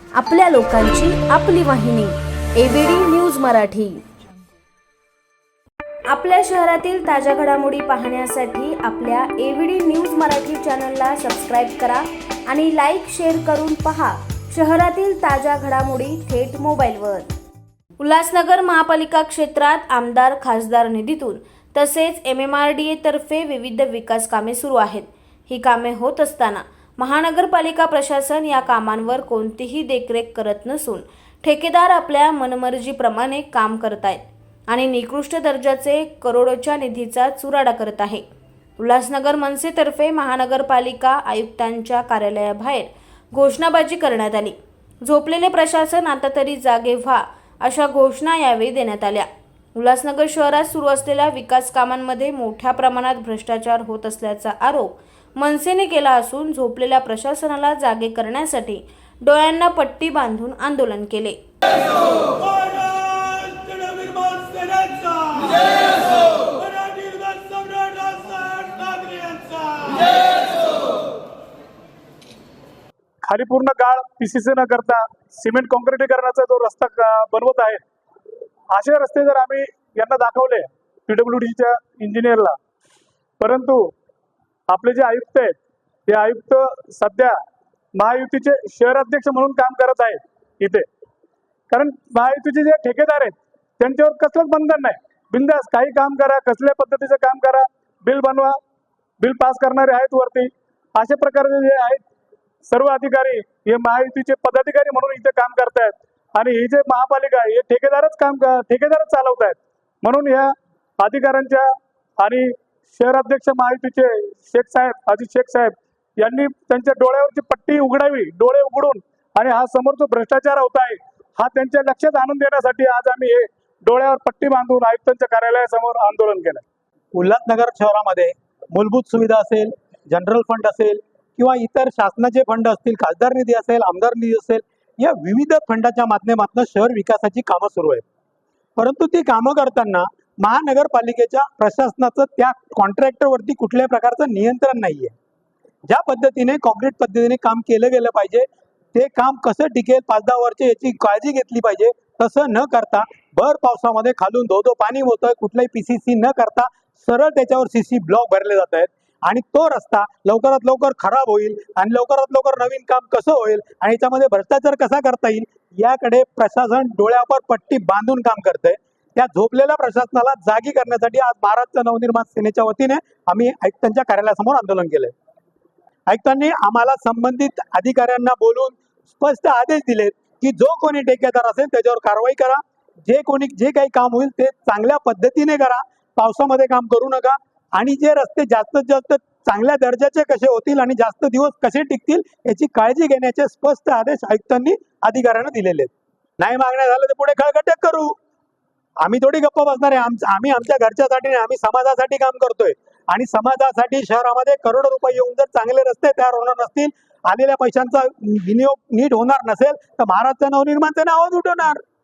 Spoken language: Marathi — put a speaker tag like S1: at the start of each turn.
S1: आपल्या लोकांची आपली वाहिनी एबीडी न्यूज मराठी. आपल्या शहरातील ताज्या घडामोडी पाहण्यासाठी आपल्या एबीडी न्यूज मराठी चॅनलला सबस्क्राईब करा आणि लाईक शेअर करून पहा शहरातील ताज्या घडामोडी थेट मोबाईलवर. उल्हासनगर महापालिका क्षेत्रात आमदार खासदार निधीतून तसेच एम एम आर डी तर्फे विविध विकास कामे सुरू आहेत. ही कामे होत असताना महानगरपालिका प्रशासन या कामांवर कोणतीही देखरेख करत नसून ठेकेदार आपल्या मनमर्जीप्रमाणे काम करत आहेत आणि निकृष्ट दर्जाचे करोडोच्या निधीचा चुराडा करत आहे. उल्हासनगर मनसेतर्फे महानगरपालिका आयुक्तांच्या कार्यालयाबाहेर घोषणाबाजी करण्यात आली. झोपलेले प्रशासन आता तरी जागे व्हा अशा घोषणा यावेळी देण्यात आल्या. उल्हासनगर शहरात सुरू असलेल्या विकास कामांमध्ये मोठ्या प्रमाणात भ्रष्टाचार होत असल्याचा आरोप मनसेने केला असून झोपलेल्या प्रशासनाला जागे करण्यासाठी डोळ्यांना पट्टी बांधून आंदोलन केले.
S2: खाली पूर्ण काळ पीसीसी न करता सिमेंट कॉन्क्रिटीकरणाचा जो रस्ता बनवत आहे असे रस्ते जर आम्ही यांना दाखवले पीडब्ल्यू डीच्या इंजिनियरला परंतु आपले जे आयुक्त आहेत ते आयुक्त सध्या महायुतीचे शहराध्यक्ष म्हणून काम करत आहेत इथे. कारण महायुतीचे जे ठेकेदार आहेत त्यांच्यावर कसलंच बंधन नाही. बिंदास काही काम करा कसल्या पद्धतीचं काम करा बिल बनवा बिल पास करणारे आहेत वरती. अशा प्रकारचे जे आहेत सर्व अधिकारी हे महायुतीचे पदाधिकारी म्हणून इथे काम करतायत. आणि ही जे महापालिका आहे हे ठेकेदारच काम ठेकेदारच चालवत आहेत म्हणून या अधिकाऱ्यांच्या आणि शहराध्यक्ष महायुतीचे शेख साहेब अजित शेख साहेब यांनी त्यांच्या डोळ्यावरची पट्टी उघडावी डोळे उघडून आणि हा समोर जो भ्रष्टाचार होत आहे हा त्यांच्या लक्षात आणून देण्यासाठी आज आम्ही हे डोळ्यावर पट्टी बांधून आयुक्तांच्या कार्यालयासमोर आंदोलन केलं
S3: उल्हासनगर शहरामध्ये मूलभूत सुविधा असेल जनरल फंड असेल किंवा इतर शासनाचे फंड असतील खासदार निधी असेल आमदार निधी असेल या विविध फंडाच्या माध्यमातून शहर विकासाची कामं सुरू आहेत. परंतु ती कामं करताना महानगरपालिकेच्या प्रशासनाचं त्या कॉन्ट्रॅक्टरवरती कुठल्याही प्रकारचं नियंत्रण नाहीये. ज्या पद्धतीने कॉन्क्रीट पद्धतीने काम केलं गेलं पाहिजे ते काम कसं टिकेल पाच दहा वर्ष याची काळजी घेतली पाहिजे तसं न करता भर पावसामध्ये खालून धो धो पाणी होतंय कुठलाही पीसीसी न करता सरळ त्याच्यावर सीसी ब्लॉक भरले जात आहेत. आणि तो रस्ता लवकरात लवकर खराब होईल आणि लवकरात लवकर नवीन काम कसं होईल आणि याच्यामध्ये भ्रष्टाचार कसा करता येईल याकडे प्रशासन डोळ्यावर पट्टी बांधून काम करतंय. त्या झोपलेल्या प्रशासनाला जागी करण्यासाठी आज महाराष्ट्र नवनिर्माण सेनेच्या वतीने आम्ही आयुक्तांच्या कार्यालयासमोर आंदोलन केले आयुक्तांनी आम्हाला संबंधित अधिकाऱ्यांना बोलून स्पष्ट आदेश दिलेत की जो कोणी ठेकेदार असेल त्याच्यावर कारवाई करा. जे कोणी जे काही काम होईल ते चांगल्या पद्धतीने करा. पावसामध्ये काम करू नका. आणि जे रस्ते जास्तीत जास्त चांगल्या दर्जाचे कसे होतील आणि जास्त दिवस कसे टिकतील याची काळजी घेण्याचे स्पष्ट आदेश आयुक्तांनी अधिकाऱ्यांना दिलेले आहेत. नाही मागण्या झालं तर पुढे खळगटक करू. आम्ही थोडी गप्प बसणार आहे. आम्ही आमच्या घरच्यासाठी नाही आम्ही समाजासाठी काम करतोय. आणि समाजासाठी शहरामध्ये करोडो रुपये येऊन जर चांगले रस्ते तयार होणार नसतील आलेल्या पैशांचा विनियोग नीट होणार नसेल तर महाराष्ट्र नवनिर्माणचं आवाज उठवणार.